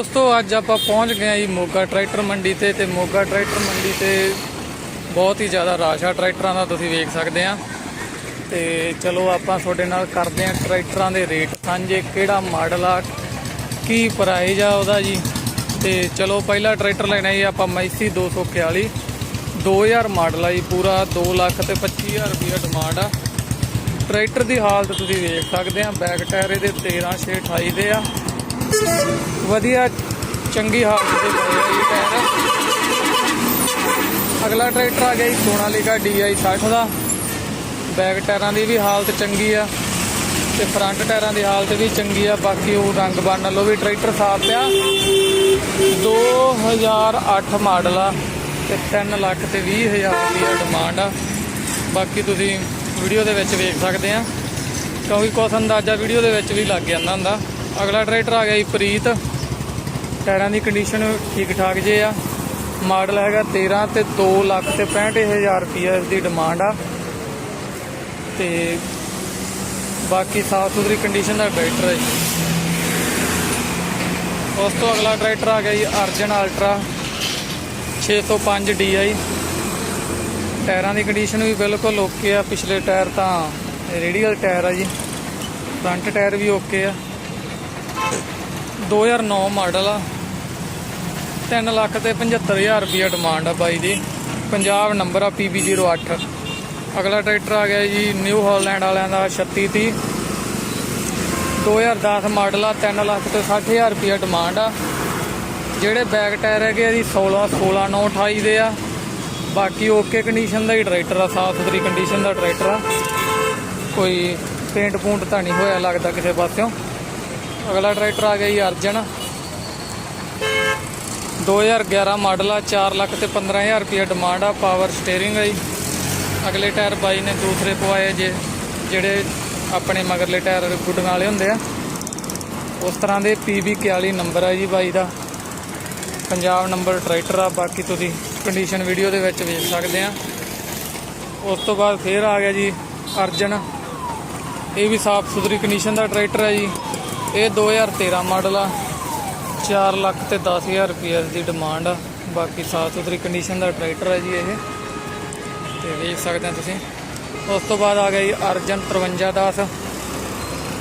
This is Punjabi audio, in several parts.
ਦੋਸਤੋ, ਅੱਜ ਆਪਾਂ ਪਹੁੰਚ ਗਏ ਹਾਂ ਜੀ ਮੋਗਾ ਟਰੈਕਟਰ ਮੰਡੀ ਤੇ ਤੇ ਮੋਗਾ ਟਰੈਕਟਰ ਮੰਡੀ ਤੇ ਬਹੁਤ ਹੀ ਜ਼ਿਆਦਾ ਰਾਸ਼ ਆ ਟਰੈਕਟਰਾਂ ਦਾ, ਤੁਸੀਂ ਵੇਖ ਸਕਦੇ ਆ ਤੇ ਚਲੋ ਆਪਾਂ ਤੁਹਾਡੇ ਨਾਲ ਕਰਦੇ ਆ ਟਰੈਕਟਰਾਂ ਦੇ ਰੇਟ ਸਾਂਝੇ, ਕਿਹੜਾ ਮਾਡਲ ਆ, ਕੀ ਪ੍ਰਾਈਜ਼ ਆ ਉਹਦਾ ਜੀ। ਤੇ ਚਲੋ ਪਹਿਲਾ ਟਰੈਕਟਰ ਲੈਣਾ ਜੀ ਆਪਾਂ ਮੈਸੀ 241 2000 ਮਾਡਲ ਆ ਜੀ ਪੂਰਾ 2 ਲੱਖ ਤੇ 25000 ਰੁਪਏ ਡਿਮਾਂਡ ਆ। ਟਰੈਕਟਰ ਦੀ ਹਾਲਤ ਤੁਸੀਂ ਵੇਖ ਸਕਦੇ ਆ ਬੈਕ ਟਾਇਰ ਇਹਦੇ 13 6 28 ਦੇ ਆ। ਵਧੀਆ, ਚੰਗੀ ਹਾਲਤ ਦੇ ਪਏ ਆ ਟਾਇਰ ਅਗਲਾ ਟਰੈਕਟਰ ਆ ਗਿਆ ਜੀ ਸੋਨਾਲੀਕਾ DI 60 ਦਾ। ਬੈਕ ਟਾਇਰਾਂ ਦੀ ਵੀ ਹਾਲਤ ਚੰਗੀ ਆ ਤੇ ਫਰੰਟ ਟਾਇਰਾਂ ਦੀ ਹਾਲਤ ਵੀ ਚੰਗੀ ਆ। ਬਾਕੀ ਉਹ ਰੰਗ ਬਣ ਨਾਲੋਂ ਵੀ ਟਰੈਕਟਰ ਸਾਫ਼ ਪਿਆ। 2008 ਮਾਡਲ ਆ ਤੇ 3 ਲੱਖ ਤੇ 20000 ਰੁਪਏ ਡਿਮਾਂਡ ਆ। ਬਾਕੀ ਤੁਸੀਂ ਵੀਡੀਓ ਦੇ ਵਿੱਚ ਵੇਖ ਸਕਦੇ ਆ। ਕਿਉਂਕਿ ਕੁਛ ਅੰਦਾਜ਼ਾ ਵੀਡੀਓ ਦੇ ਵਿੱਚ ਵੀ ਲੱਗ ਜਾਂਦਾ ਹੁੰਦਾ। ਅਗਲਾ ਟਰੈਕਟਰ ਆ ਗਿਆ ਜੀ ਪ੍ਰੀਤ। ਟਾਇਰਾਂ ਦੀ ਕੰਡੀਸ਼ਨ ਠੀਕ ਠਾਕ ਜੇ ਆ। ਮਾਡਲ ਹੈਗਾ 13 ਤੇ 2 ਲੱਖ ਤੇ 65000 ਰੁਪਏ ਇਸ ਦੀ ਡਿਮਾਂਡ ਆ। ਤੇ ਬਾਕੀ ਸਾਫ਼ ਸੁਥਰੀ ਕੰਡੀਸ਼ਨ ਦਾ ਟਰੈਕਟਰ ਹੈ ਜੀ। ਉਸ ਤੋਂ ਅਗਲਾ ਟਰੈਕਟਰ ਆ ਗਿਆ ਜੀ ਅਰਜਨ ਅਲਟਰਾ। 605 DI ਟਾਇਰਾਂ ਦੀ ਕੰਡੀਸ਼ਨ ਵੀ ਬਿਲਕੁਲ ਓਕੇ ਆ। ਪਿਛਲੇ ਟਾਇਰ ਤਾਂ ਰੇਡੀਅਲ ਟਾਇਰ ਆ ਜੀ। ਫਰੰਟ ਟਾਇਰ ਵੀ ਓਕੇ ਆ। 2009 ਮਾਡਲ ਆ। 3 ਲੱਖ ਤੇ 75000 ਰੁਪਏ ਡਿਮਾਂਡ ਆ ਬਾਈ ਦੀ। ਪੰਜਾਬ ਨੰਬਰ ਆ PB08 ਅਗਲਾ ਟਰੈਕਟਰ ਆ ਗਿਆ ਜੀ ਨਿਊ ਹਾਲੈਂਡ ਵਾਲਿਆਂ ਦਾ 3630 2010 ਮਾਡਲ ਆ 3 ਲੱਖ ਤੇ 60000 ਰੁਪਏ ਡਿਮਾਂਡ ਆ। ਜਿਹੜੇ ਬੈਕ ਟਾਇਰ ਹੈਗੇ ਆ ਜੀ 16 16 9 28 ਦੇ ਆ। ਬਾਕੀ ਓਕੇ ਕੰਡੀਸ਼ਨ ਦਾ ਹੀ ਟਰੈਕਟਰ ਆ, ਸਾਫ਼ ਸੁਥਰੀ ਕੰਡੀਸ਼ਨ ਦਾ ਟਰੈਕਟਰ ਆ। ਕੋਈ ਪੇਂਟ ਪੂੰਟ ਤਾਂ ਨਹੀਂ ਹੋਇਆ ਲੱਗਦਾ ਕਿਸੇ ਪਾਸਿਓਂ। ਅਗਲਾ ਟਰੈਕਟਰ ਆ ਗਿਆ ਜੀ ਅਰਜਨ। 2011 ਮਾਡਲ ਆ 4 ਲੱਖ ਤੇ 15000 ਰੁਪਏ ਡਿਮਾਂਡ ਆ ਪਾਵਰ ਸਟੀਅਰਿੰਗ ਆ ਜੀ। ਅਗਲੇ ਟਾਇਰ ਬਾਈ ਨੇ ਦੂਸਰੇ ਪਵਾਏ ਜੇ, ਜਿਹੜੇ ਆਪਣੇ ਮਗਰਲੇ ਟਾਇਰ ਗੁੱਡਣ ਵਾਲੇ ਹੁੰਦੇ ਆ। ਉਸ ਤਰ੍ਹਾਂ ਦੇ PB 41 ਨੰਬਰ ਆ ਜੀ ਬਾਈ ਦਾ। ਪੰਜਾਬ ਨੰਬਰ ਟਰੈਕਟਰ ਆ, ਬਾਕੀ ਤੁਸੀਂ ਕੰਡੀਸ਼ਨ ਵੀਡੀਓ ਦੇ ਵਿੱਚ ਵੇਖ ਸਕਦੇ ਆ। ਉਸ ਤੋਂ ਬਾਅਦ ਫੇਰ ਆ ਗਿਆ ਜੀ ਅਰਜਨ। ਇਹ ਵੀ ਸਾਫ਼ ਸੁਥਰੀ ਕੰਡੀਸ਼ਨ ਦਾ ਟਰੈਕਟਰ ਹੈ ਜੀ। ਇਹ 2013 ਮਾਡਲ ਆ। 4 ਲੱਖ ਤੇ 10000 ਰੁਪਏ ਦੀ ਡਿਮਾਂਡ ਆ। ਬਾਕੀ ਸਾਫ਼ ਸੁਥਰੀ ਕੰਡੀਸ਼ਨ ਦਾ ਟਰੈਕਟਰ ਹੈ ਜੀ ਇਹ। ਤੇ ਵੇਖ ਸਕਦੇ ਆ ਤੁਸੀਂ। ਉਸ ਤੋਂ ਬਾਅਦ ਆ ਗਿਆ ਜੀ ਅਰਜਨ 5310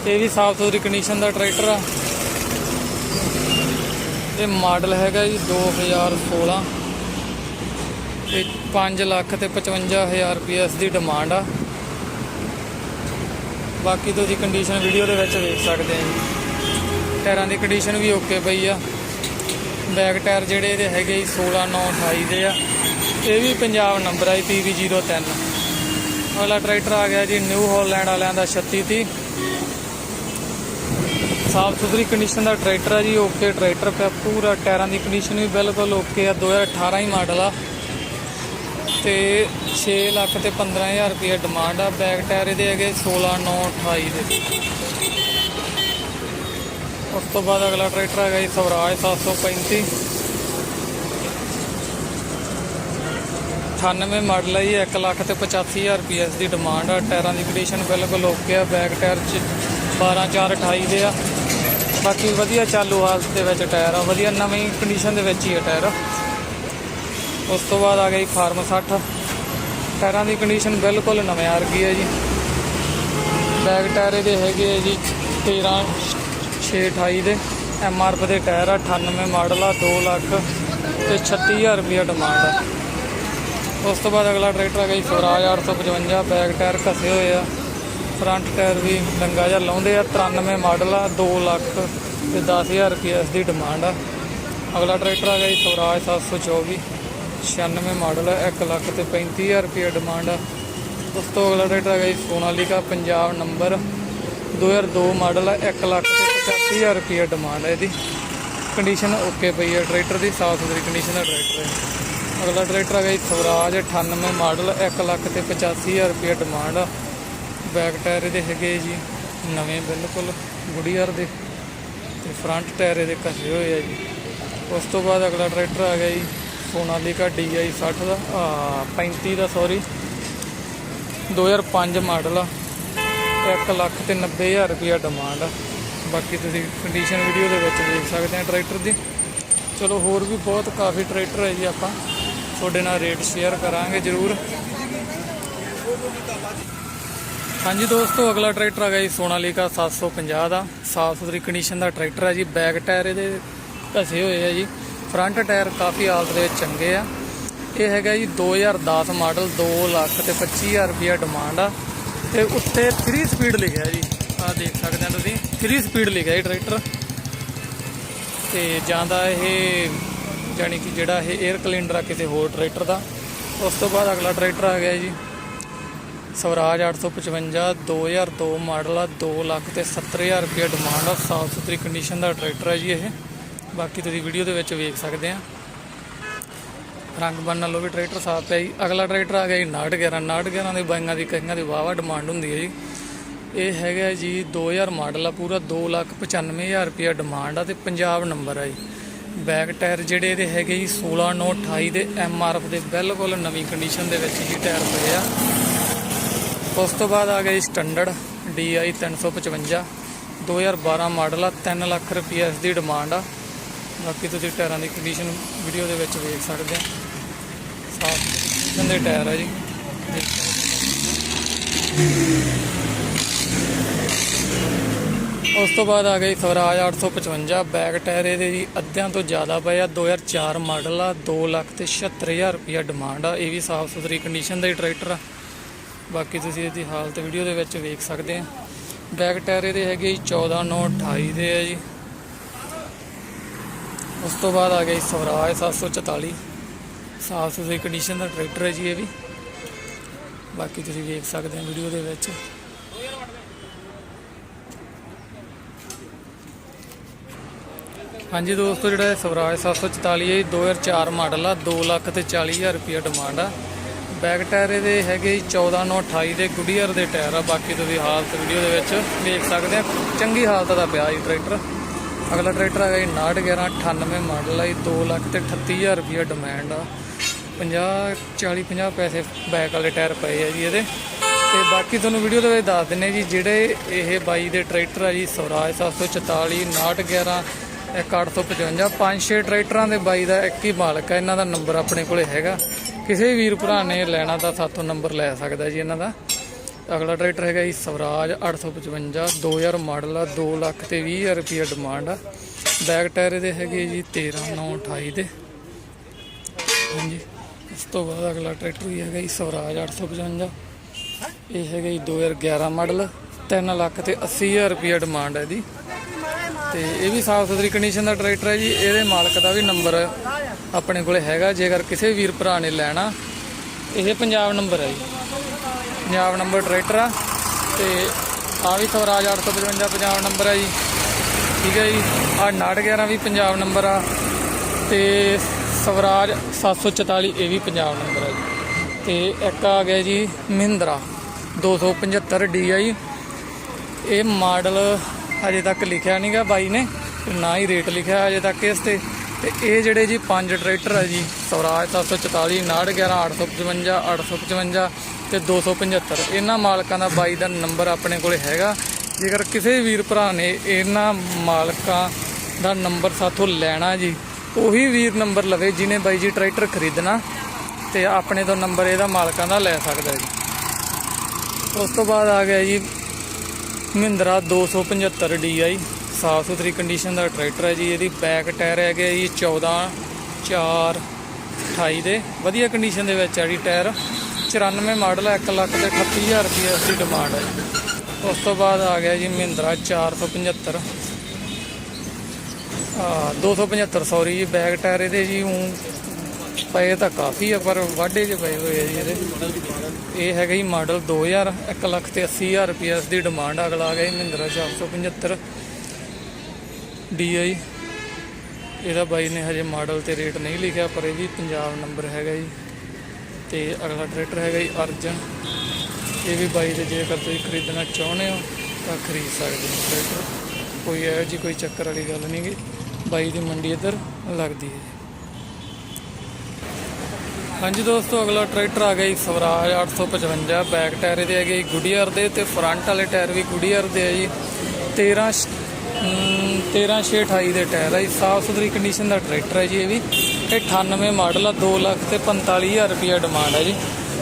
ਇਹ ਵੀ ਸਾਫ਼ ਸੁਥਰੀ ਕੰਡੀਸ਼ਨ ਦਾ ਟਰੈਕਟਰ ਆ। ਇਹ ਮਾਡਲ ਹੈਗਾ ਜੀ 2016 ਤੇ 5 ਲੱਖ ਤੇ 55000 ਰੁਪਏ ਇਸ ਦੀ ਡਿਮਾਂਡ ਆ। ਬਾਕੀ ਤੁਸੀਂ ਕੰਡੀਸ਼ਨ ਵੀਡੀਓ ਦੇ ਵਿੱਚ ਵੇਖ ਸਕਦੇ ਆ ਜੀ। ਟਾਇਰਾਂ ਦੀ ਕੰਡੀਸ਼ਨ ਵੀ ਓਕੇ ਪਈ ਆ। ਬੈਕ ਟਾਇਰ ਜਿਹੜੇ ਇਹਦੇ ਹੈਗੇ ਜੀ 16 9 28 ਦੇ ਆ। ਇਹ ਵੀ ਪੰਜਾਬ ਨੰਬਰ ਆ ਜੀ PV03 ਅਗਲਾ ਟਰੈਕਟਰ ਆ ਗਿਆ ਜੀ ਨਿਊ ਹਾਲੈਂਡ ਵਾਲਿਆਂ ਦਾ 3630 ਸਾਫ਼ ਸੁਥਰੀ ਕੰਡੀਸ਼ਨ ਦਾ ਟਰੈਕਟਰ ਆ ਜੀ ਓਕੇ ਟਰੈਕਟਰ ਪਿਆ, ਪੂਰਾ ਟਾਇਰਾਂ ਦੀ ਕੰਡੀਸ਼ਨ ਵੀ ਬਿਲਕੁਲ ਓਕੇ ਆ 2018 ਹੀ ਮਾਡਲ ਆ। ਤੇ 6 ਲੱਖ ਤੇ 15000 ਰੁਪਏ ਡਿਮਾਂਡ ਆ ਬੈਕ ਟਾਇਰ ਇਹਦੇ ਹੈਗੇ 16 9 28 ਦੇ। ਉਸ ਤੋਂ ਬਾਅਦ ਅਗਲਾ ਟਰੈਕਟਰ ਹੈਗਾ ਜੀ ਸਵਰਾਜ 735 98 ਮਾਡਲ ਹੈ ਜੀ 1 ਲੱਖ ਤੇ 85000 ਰੁਪਏ ਇਸ ਦੀ ਡਿਮਾਂਡ ਆ। ਟਾਇਰਾਂ ਦੀ ਕੰਡੀਸ਼ਨ ਬਿਲਕੁਲ ਓਕੇ ਆ ਬੈਕ ਟਾਇਰ ਚ 12 4 28 ਦੇ ਆ। ਬਾਕੀ ਵਧੀਆ ਚਾਲੂ ਹਾਲਤ ਦੇ ਵਿੱਚ ਟਾਇਰ ਆ, ਵਧੀਆ ਨਵੀਂ ਕੰਡੀਸ਼ਨ ਦੇ ਵਿੱਚ ਹੀ ਆ ਟਾਇਰ ਉਸ ਤੋਂ ਬਾਅਦ ਆ ਗਈ ਫਾਰਮ 60 ਟਾਇਰਾਂ ਦੀ ਕੰਡੀਸ਼ਨ ਬਿਲਕੁਲ ਨਵੇਂ ਆ ਗਈ ਹੈ ਜੀ। ਬੈਕ ਟਾਇਰ ਇਹਦੇ ਹੈਗੇ ਆ ਜੀ 13 6 28 ਦੇ ਐਮ ਆਰ ਪੀ ਦੇ ਟਾਇਰ ਆ 98 ਮਾਡਲ ਆ 2 ਲੱਖ ਤੇ 36000 ਰੁਪਏ ਡਿਮਾਂਡ ਆ। ਉਸ ਤੋਂ ਬਾਅਦ ਅਗਲਾ ਟਰੈਕਟਰ ਆ ਗਿਆ ਜੀ ਸਵਰਾਜ 855 ਬੈਕ ਟਾਇਰ ਘਸੇ ਹੋਏ ਆ। ਫਰੰਟ ਟਾਇਰ ਵੀ ਡੰਗਾ ਜਿਹਾ ਲਾਉਂਦੇ ਆ 93 ਮਾਡਲ ਆ 2 ਲੱਖ ਤੇ 10000 ਰੁਪਏ ਇਸ ਦੀ ਡਿਮਾਂਡ ਆ। ਅਗਲਾ ਟਰੈਕਟਰ ਆ ਗਿਆ ਜੀ ਸਵਰਾਜ 724 96 ਮਾਡਲ ਆ 1 ਲੱਖ ਤੇ 35000 ਰੁਪਏ ਡਿਮਾਂਡ ਆ। ਉਸ ਤੋਂ ਅਗਲਾ ਟਰੈਕਟਰ ਹੈਗਾ ਜੀ ਸੋਨਾਲੀਕਾ, ਪੰਜਾਬ ਨੰਬਰ 2002 ਮਾਡਲ ਹੈ 1 ਲੱਖ ਤੇ 85000 ਰੁਪਏ ਡਿਮਾਂਡ ਹੈ ਇਹਦੀ। ਕੰਡੀਸ਼ਨ ਓਕੇ ਪਈ ਹੈ ਟਰੈਕਟਰ ਦੀ ਸਾਫ਼ ਸੁਥਰੀ ਕੰਡੀਸ਼ਨ ਦਾ ਟਰੈਕਟਰ ਹੈ ਅਗਲਾ ਟਰੈਕਟਰ ਹੈਗਾ ਜੀ ਸਵਰਾਜ 98 ਮਾਡਲ 1 ਲੱਖ ਤੇ 85000 ਰੁਪਏ ਡਿਮਾਂਡ ਆ। ਬੈਕ ਟਾਇਰ ਇਹਦੇ ਹੈਗੇ ਜੀ, ਨਵੇਂ ਬਿਲਕੁਲ ਗੁੜੀਅਰ ਦੇ। ਤੇ ਫਰੰਟ ਟਾਇਰ ਇਹਦੇ ਘਸੇ ਹੋਏ ਆ ਜੀ। ਉਸ ਤੋਂ ਬਾਅਦ ਅਗਲਾ ਟਰੈਕਟਰ ਆ ਗਿਆ ਜੀ, ਸੋਨਾਲੀਕਾ DI 60 ਦਾ, ਆ 35 ਦਾ ਸੌਰੀ 2005 ਮਾਡਲ ਆ। 1 ਲੱਖ ਤੇ 90000 ਰੁਪਇਆ ਡਿਮਾਂਡ ਆ। ਬਾਕੀ ਤੁਸੀਂ ਕੰਡੀਸ਼ਨ ਵੀਡੀਓ ਦੇ ਵਿੱਚ ਦੇਖ ਸਕਦੇ ਆ ਟਰੈਕਟਰ ਦੀ। ਚਲੋ ਹੋਰ ਵੀ ਬਹੁਤ ਕਾਫੀ ਟਰੈਕਟਰ ਹੈ ਜੀ ਆਪਾਂ। ਤੁਹਾਡੇ ਨਾਲ ਰੇਟ ਸ਼ੇਅਰ ਕਰਾਂਗੇ ਜ਼ਰੂਰ। ਹਾਂਜੀ ਦੋਸਤੋ, ਅਗਲਾ ਟਰੈਕਟਰ ਹੈਗਾ ਜੀ ਸੋਨਾਲੀਕਾ 750 ਦਾ। ਸਾਫ਼ ਸੁਥਰੀ ਕੰਡੀਸ਼ਨ ਦਾ ਟਰੈਕਟਰ ਹੈ ਜੀ। ਬੈਕ ਟਾਇਰ ਇਹਦੇ ਘਸੇ ਹੋਏ ਆ ਜੀ। ਫਰੰਟ ਟਾਇਰ ਕਾਫੀ ਹਾਲਤ ਦੇ ਵਿੱਚ ਚੰਗੇ ਆ। ਇਹ ਹੈਗਾ ਜੀ 2010 ਮਾਡਲ 2 ਲੱਖ ਤੇ 25000 ਰੁਪਿਆ ਡਿਮਾਂਡ ਆ। ਤੇ ਉੱਤੇ 3 ਸਪੀਡ ਲਿਖਿਆ ਜੀ। ਆਹ ਦੇਖ ਸਕਦੇ ਆ ਤੁਸੀਂ। 3 ਸਪੀਡ ਲਿਖਿਆ ਜੀ ਟਰੈਕਟਰ ਤੇ ਜਾਂਦਾ ਇਹ ਜਾਨੀ ਕਿ ਜਿਹੜਾ ਇਹ 에ਅਰ ਕਲੀਨਰ ਆ ਕਿਸੇ ਹੋਰ ਟਰੈਕਟਰ ਦਾ। ਉਸ ਤੋਂ ਬਾਅਦ ਅਗਲਾ ਟਰੈਕਟਰ ਆ ਗਿਆ ਜੀ। ਸਵਰਾਜ 855 2002 ਮਾਡਲ ਆ 2 ਲੱਖ ਤੇ 70000 ਰੁਪਏ ਡਿਮਾਂਡ ਆ। ਸਾਫ਼ ਸੁਥਰੀ ਕੰਡੀਸ਼ਨ ਦਾ ਟਰੈਕਟਰ ਹੈ ਜੀ ਇਹ। ਬਾਕੀ ਤੁਸੀਂ ਵੀਡੀਓ ਦੇ ਵਿੱਚ ਵੇਖ ਸਕਦੇ ਆ। ਰੰਗ ਬੰਨ ਨਾਲੋਂ ਵੀ ਟਰੈਕਟਰ ਸਾਫ਼ ਪਿਆ ਜੀ। ਅਗਲਾ ਟਰੈਕਟਰ ਆ ਗਿਆ ਜੀ 911 911 ਦੇ ਬਾਈਆਂ ਦੀ ਕਈਆਂ ਦੀ ਵਾਵਾ ਡਿਮਾਂਡ ਹੁੰਦੀ ਹੈ ਜੀ। ਇਹ ਹੈਗਾ ਜੀ 2000 ਮਾਡਲ ਆ, ਪੂਰਾ 2 ਲੱਖ 95000 ਰੁਪਏ ਡਿਮਾਂਡ ਆ ਤੇ ਪੰਜਾਬ ਨੰਬਰ ਆ ਜੀ। ਬੈਕ ਟਾਇਰ ਜਿਹੜੇ ਇਹਦੇ ਹੈਗੇ ਜੀ 16 9 28 ਦੇ ਐਫ ਦੇ ਬਿਲਕੁਲ ਨਵੀਂ ਕੰਡੀਸ਼ਨ ਦੇ ਵਿੱਚ ਜੀ ਟਾਇਰ ਪਏ ਆ। ਉਸ ਤੋਂ ਬਾਅਦ ਆ ਗਿਆ ਜੀ ਸਟੈਂਡਰਡ DI 355 2012 ਮਾਡਲ ਆ 3 ਲੱਖ ਰੁਪਏ ਇਸ ਦੀ ਡਿਮਾਂਡ ਆ। ਬਾਕੀ ਤੁਸੀਂ ਟਾਇਰਾਂ ਦੀ ਕੰਡੀਸ਼ਨ ਵੀਡੀਓ ਦੇ ਵਿੱਚ ਵੇਖ ਸਕਦੇ ਆ। ਸਾਫ਼ ਕੰਡੀਸ਼ਨ ਦੇ ਟਾਇਰ ਆ ਜੀ। ਉਸ ਤੋਂ ਬਾਅਦ ਆ ਗਈ ਸਵਰਾਜ 855 ਬੈਕ ਟਾਇਰ ਇਹਦੇ ਜੀ ਅੱਧਿਆਂ ਤੋਂ ਜ਼ਿਆਦਾ ਪਏ ਆ। 2004 ਮਾਡਲ ਆ 2 ਲੱਖ ਤੇ 76000 ਰੁਪਏ ਡਿਮਾਂਡ ਆ। ਇਹ ਵੀ ਸਾਫ਼ ਸੁਥਰੀ ਕੰਡੀਸ਼ਨ ਦਾ ਹੀ ਟਰੈਕਟਰ ਆ। ਬਾਕੀ ਤੁਸੀਂ ਇਹਦੀ ਹਾਲਤ ਵੀਡੀਓ ਦੇ ਵਿੱਚ ਵੇਖ ਸਕਦੇ ਆ। ਬੈਕ ਟਾਇਰ ਇਹਦੇ ਹੈਗੇ ਜੀ 14 9 28 ਦੇ ਆ ਜੀ। ਉਸ ਤੋਂ ਬਾਅਦ ਆ ਗਿਆ ਜੀ ਸਵਰਾਜ 744 ਸਾਫ਼ ਸੁਥਰੀ ਕੰਡੀਸ਼ਨ ਦਾ ਟਰੈਕਟਰ ਹੈ ਜੀ ਇਹ ਵੀ। ਬਾਕੀ ਤੁਸੀਂ ਵੇਖ ਸਕਦੇ ਆ ਵੀਡੀਓ ਦੇ ਵਿੱਚ। ਹਾਂਜੀ ਦੋਸਤੋ, ਜਿਹੜਾ ਇਹ ਸਵਰਾਜ 744 ਹੈ ਜੀ 2004 ਮਾਡਲ ਆ 2 ਲੱਖ ਤੇ 40000 ਰੁਪਏ ਡਿਮਾਂਡ ਆ। ਬੈਕ ਟਾਇਰ ਇਹਦੇ ਹੈਗੇ ਜੀ 14 9 28 ਦੇ ਗੁੱਡੀਅਰ ਦੇ ਟਾਇਰ ਆ। ਬਾਕੀ ਤੁਸੀਂ ਹਾਲਤ ਵੀਡੀਓ ਦੇ ਵਿੱਚ ਵੇਖ ਸਕਦੇ ਆ। ਚੰਗੀ ਹਾਲਤ ਦਾ ਪਿਆ ਜੀ ਟਰੈਕਟਰ ਅਗਲਾ ਟਰੈਕਟਰ ਹੈਗਾ ਜੀ 911 98 ਮਾਡਲ ਆ ਜੀ 2 ਲੱਖ ਤੇ 38000 ਰੁਪਏ ਡਿਮਾਂਡ ਆ। 50 40 50 ਪੈਸੇ ਬੈਕ ਵਾਲੇ ਟਾਇਰ ਪਏ ਆ ਜੀ ਇਹਦੇ। ਤੇ ਬਾਕੀ ਤੁਹਾਨੂੰ ਵੀਡੀਓ ਦੇ ਵਿੱਚ ਦੱਸ ਦਿੰਨੇ ਜੀ, ਜਿਹੜੇ ਇਹ ਬਾਈ ਦੇ ਟਰੈਕਟਰ ਆ ਜੀ, ਸਵਰਾਜ 744 911 ਇੱਕ 855 ਪੰਜ ਛੇ ਟਰੈਕਟਰਾਂ ਦੇ ਬਾਈ ਦਾ ਇੱਕ ਹੀ ਮਾਲਕ ਆ, ਇਹਨਾਂ ਦਾ ਨੰਬਰ ਆਪਣੇ ਕੋਲੇ ਹੈਗਾ। ਕਿਸੇ ਵੀਰ ਭਰਾ ਨੇ ਲੈਣਾ ਤਾਂ ਸਾਥੋਂ ਨੰਬਰ ਲੈ ਸਕਦਾ ਜੀ ਇਹਨਾਂ ਦਾ। ਅਗਲਾ ਟਰੈਕਟਰ ਹੈਗਾ ਜੀ ਸਵਰਾਜ 855 2000 ਮਾਡਲ ਆ 2 ਲੱਖ ਤੇ 20000 ਰੁਪਏ ਡਿਮਾਂਡ ਆ। ਬੈਕ ਟਾਇਰ ਇਹਦੇ ਹੈਗੇ ਜੀ 13 9 28 ਦੇ। ਹਾਂਜੀ। ਉਸ ਤੋਂ ਬਾਅਦ ਅਗਲਾ ਟਰੈਕਟਰ ਵੀ ਹੈਗਾ ਜੀ ਸਵਰਾਜ 855 ਇਹ ਹੈਗਾ ਜੀ 2011 ਮਾਡਲ 3 ਲੱਖ ਤੇ 80000 ਰੁਪਏ ਡਿਮਾਂਡ ਹੈ ਇਹਦੀ ਤੇ ਇਹ ਵੀ ਸਾਫ਼ ਸੁਥਰੀ ਕੰਡੀਸ਼ਨ ਦਾ ਟਰੈਕਟਰ ਹੈ ਜੀ, ਇਹਦੇ ਮਾਲਕ ਦਾ ਵੀ ਨੰਬਰ ਆਪਣੇ ਕੋਲੇ ਹੈਗਾ, ਜੇਕਰ ਕਿਸੇ ਵੀਰ ਭਰਾ ਨੇ ਲੈਣਾ, ਇਹ ਪੰਜਾਬ ਨੰਬਰ ਹੈ ਜੀ। ਪੰਜਾਬ ਨੰਬਰ ਟਰੈਕਟਰ ਆ, ਤੇ ਆ ਵੀ ਸਵਰਾਜ 855 ਪੰਜਾਬ ਨੰਬਰ ਹੈ ਜੀ। ਠੀਕ ਹੈ ਜੀ ਆ 911 ਵੀ ਪੰਜਾਬ ਨੰਬਰ ਆ, ਤੇ ਸਵਰਾਜ 744 ਇਹ ਵੀ ਪੰਜਾਬ ਨੰਬਰ ਹੈ ਜੀ। ਤੇ ਇੱਕ ਆ ਗਿਆ ਜੀ ਮਹਿੰਦਰਾ 275 DI ਇਹ ਮਾਡਲ ਅਜੇ ਤੱਕ ਲਿਖਿਆ ਨਹੀਂਗਾ ਬਾਈ ਨੇ ਨਾ ਹੀ ਰੇਟ ਲਿਖਿਆ ਅਜੇ ਤੱਕ ਇਸ ਤੇ। ਤੇ ਇਹ ਜਿਹੜੇ ਜੀ ਪੰਜ ਟਰੈਕਟਰ ਆ ਜੀ, ਸਵਰਾਜ 744 911 855 855 ਤੇ 275 ਇਹਨਾਂ ਮਾਲਕਾਂ ਦਾ ਬਾਈ ਦਾ ਨੰਬਰ ਆਪਣੇ ਕੋਲੇ ਹੈਗਾ। ਜੇਕਰ ਕਿਸੇ ਵੀਰ ਭਰਾ ਨੇ ਇਹਨਾਂ ਮਾਲਕਾਂ ਦਾ ਨੰਬਰ ਸਾਥੋਂ ਲੈਣਾ ਜੀ ਉਹੀ ਵੀਰ ਨੰਬਰ ਲਵੇ ਜਿਹਨੇ ਬਾਈ ਜੀ ਟਰੈਕਟਰ ਖਰੀਦਣਾ ਤੇ ਆਪਣੇ ਤੋਂ ਨੰਬਰ ਇਹਦਾ ਮਾਲਕਾਂ ਦਾ ਲੈ ਸਕਦਾ ਜੀ। ਉਸ ਤੋਂ ਬਾਅਦ ਆ ਗਿਆ ਜੀ ਮਹਿੰਦਰਾ 275 DI ਸਾਫ਼ ਸੁਥਰੀ ਕੰਡੀਸ਼ਨ ਦਾ ਟਰੈਕਟਰ ਹੈ ਜੀ, ਇਹਦੀ ਬੈਕ ਟਾਇਰ ਹੈਗੇ ਜੀ 14 4 28 ਦੇ। ਵਧੀਆ ਕੰਡੀਸ਼ਨ ਦੇ ਵਿੱਚ ਹੈ ਜੀ ਟਾਇਰ 94 ਮਾਡਲ ਹੈ 1 ਲੱਖ ਤੇ 38000 ਰੁਪਏ ਦੀ ਡਿਮਾਂਡ ਹੈ ਉਸ ਤੋਂ ਬਾਅਦ ਆ ਗਿਆ ਜੀ ਮਹਿੰਦਰਾ 475 ਆ 275 ਸੌਰੀ ਜੀ ਬੈਕ ਟਾਇਰ ਇਹਦੇ ਜੀ ਊਂ ਪਏ ਤਾਂ ਕਾਫੀ ਆ, ਪਰ ਵਾਢੇ 'ਚ ਪਏ ਹੋਏ ਆ ਜੀ ਇਹਦੇ। ਇਹ ਹੈਗਾ ਜੀ ਮਾਡਲ 2000 1 ਲੱਖ ਤੇ 80000 ਰੁਪਏ ਇਸ ਦੀ ਡਿਮਾਂਡ ਅਗਲਾ ਆ ਗਿਆ ਜੀ ਮਹਿੰਦਰਾ 475 DI ਇਹਦਾ ਬਾਈ ਨੇ ਹਜੇ ਮਾਡਲ ਤੇ ਰੇਟ ਨਹੀਂ ਲਿਖਿਆ, ਪਰ ਇਹ ਵੀ ਪੰਜਾਬ ਨੰਬਰ ਹੈਗਾ ਜੀ। ਤੇ ਅਗਲਾ ਟਰੈਕਟਰ ਹੈਗਾ ਜੀ ਅਰਜਨ। ਇਹ ਵੀ ਬਾਈ ਦੇ ਜੇਕਰ ਤੁਸੀਂ ਖਰੀਦਣਾ ਚਾਹੁੰਦੇ ਹੋ, ਤਾਂ ਖਰੀਦ ਸਕਦੇ ਹੋ ਟਰੈਕਟਰ ਕੋਈ ਇਹੋ ਜੀ ਕੋਈ ਚੱਕਰ ਵਾਲੀ ਗੱਲ ਨਹੀਂ ਗੀ। ਬਾਈ ਦੀ ਮੰਡੀ ਇੱਧਰ ਲੱਗਦੀ ਹੈ। ਹਾਂਜੀ ਦੋਸਤੋ ਅਗਲਾ ਟਰੈਕਟਰ ਆ ਗਿਆ ਜੀ ਸਵਰਾਜ 855 ਬੈਕ ਟਾਇਰ ਇਹਦੇ ਹੈਗੇ ਜੀ ਗੁਡੀਅਰ ਦੇ ਤੇ ਫਰੰਟ ਵਾਲੇ ਟਾਇਰ ਵੀ ਗੁਡੀਅਰ ਦੇ ਆ ਜੀ। 13 ਹਮ, 13628 ਦੇ ਟਾਇਰ ਆ ਜੀ। ਸਾਫ਼ ਸੁਥਰੀ ਕੰਡੀਸ਼ਨ ਦਾ ਟਰੈਕਟਰ ਹੈ ਜੀ ਇਹ ਵੀ। ਇਹ 98 ਮਾਡਲ ਆ 2 ਲੱਖ ਤੇ 45000 ਰੁਪਏ ਡਿਮਾਂਡ ਹੈ ਜੀ।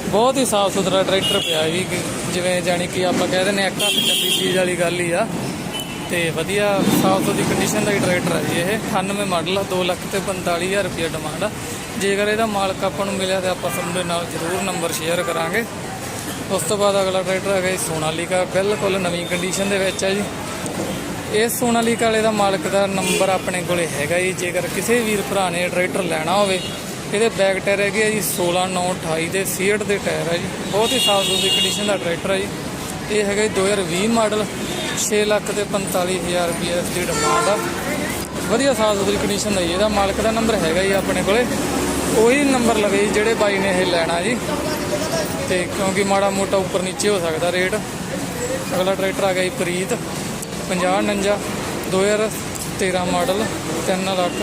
ਬਹੁਤ ਹੀ ਸਾਫ਼ ਸੁਥਰਾ ਟਰੈਕਟਰ ਪਿਆ ਜੀ ਜਿਵੇਂ ਜਾਨੀ ਕਿ ਆਪਾਂ ਕਹਿ ਦਿੰਦੇ ਹਾਂ ਇੱਕ ਹੱਥ ਚੱਲੀ ਚੀਜ਼ ਵਾਲੀ ਗੱਲ ਹੀ ਆ। ਤੇ ਵਧੀਆ ਸਾਫ਼ ਸੁਥਰੀ ਕੰਡੀਸ਼ਨ ਦਾ ਹੀ ਟਰੈਕਟਰ ਹੈ ਜੀ ਇਹ। 98 ਮਾਡਲ ਆ 2 ਲੱਖ ਤੇ 45000 ਰੁਪਏ ਡਿਮਾਂਡ ਆ। ਜੇਕਰ ਇਹਦਾ ਮਾਲਕ ਆਪਾਂ ਨੂੰ ਮਿਲਿਆ ਤੇ ਆਪਾਂ ਤੁਹਾਡੇ ਨਾਲ ਜ਼ਰੂਰ ਨੰਬਰ ਸ਼ੇਅਰ ਕਰਾਂਗੇ। ਉਸ ਤੋਂ ਬਾਅਦ ਅਗਲਾ ਟਰੈਕਟਰ ਹੈਗਾ ਜੀ ਸੋਨਾਲੀਕਾ। ਬਿਲਕੁਲ ਨਵੀਂ ਕੰਡੀਸ਼ਨ ਦੇ ਵਿੱਚ ਹੈ ਜੀ। ਇਸ ਸੋਨਾਲੀਕਾ ਵਾਲੇ ਦਾ ਮਾਲਕ ਦਾ ਨੰਬਰ ਆਪਣੇ ਕੋਲੇ ਹੈਗਾ ਜੀ। ਜੇਕਰ ਕਿਸੇ ਵੀਰ ਭਰਾ ਨੇ ਇਹ ਟਰੈਕਟਰ ਲੈਣਾ ਹੋਵੇ, ਇਹਦੇ ਬੈਕ ਟਾਇਰ ਹੈਗੇ ਆ ਜੀ 16 9 28 ਦੇ 68 ਦੇ ਟਾਇਰ ਹੈ ਜੀ। ਬਹੁਤ ਹੀ ਸਾਫ਼ ਸੁਥਰੀ ਕੰਡੀਸ਼ਨ ਦਾ ਟਰੈਕਟਰ ਹੈ ਜੀ। ਇਹ ਹੈਗਾ ਜੀ 2020 ਮਾਡਲ 6 ਲੱਖ ਤੇ 45000 ਰੁਪਏ ਦੀ ਡਿਮਾਂਡ ਆ। ਵਧੀਆ ਸਾਫ਼ ਸੁਥਰੀ ਕੰਡੀਸ਼ਨ ਦਾ ਜੀ ਇਹਦਾ ਮਾਲਕ ਦਾ ਨੰਬਰ ਹੈਗਾ ਜੀ ਆਪਣੇ ਕੋਲੇ। ਉਹੀ ਨੰਬਰ ਲਵੇ ਜੀ ਜਿਹੜੇ ਬਾਈ ਨੇ ਇਹ ਲੈਣਾ ਜੀ। ਤੇ ਕਿਉਂਕਿ ਮਾੜਾ ਮੋਟਾ ਉੱਪਰ ਨੀਚੇ ਹੋ ਸਕਦਾ ਰੇਟ। ਅਗਲਾ ਟਰੈਕਟਰ ਆ ਗਿਆ ਜੀ ਪ੍ਰੀਤ। 50 49 2013 ਮਾਡਲ 3 ਲੱਖ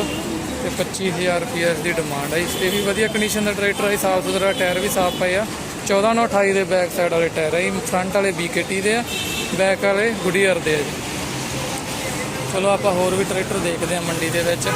ਤੇ 25000 ਰੁਪਏ ਇਸ ਦੀ ਡਿਮਾਂਡ ਆ ਇਸ ਤੇ ਵੀ ਵਧੀਆ ਕੰਡੀਸ਼ਨ ਦਾ ਟਰੈਕਟਰ ਹੈ ਸਾਫ਼ ਸੁਥਰਾ ਟਾਇਰ ਵੀ ਸਾਫ਼ ਪਏ ਆ। 14 ਨੂੰ 28 ਦੇ ਬੈਕ ਸਾਈਡ ਵਾਲੇ ਟਾਇਰ ਆ ਹੈ ਫਰੰਟ ਵਾਲੇ BKT ਦੇ ਆ। ਬੈਕ ਵਾਲੇ ਗੁਡੀਅਰ ਦੇ ਆ ਜੀ। ਚਲੋ ਆਪਾਂ ਹੋਰ ਵੀ ਟਰੈਕਟਰ ਦੇਖਦੇ ਆ ਮੰਡੀ ਦੇ ਵਿੱਚ।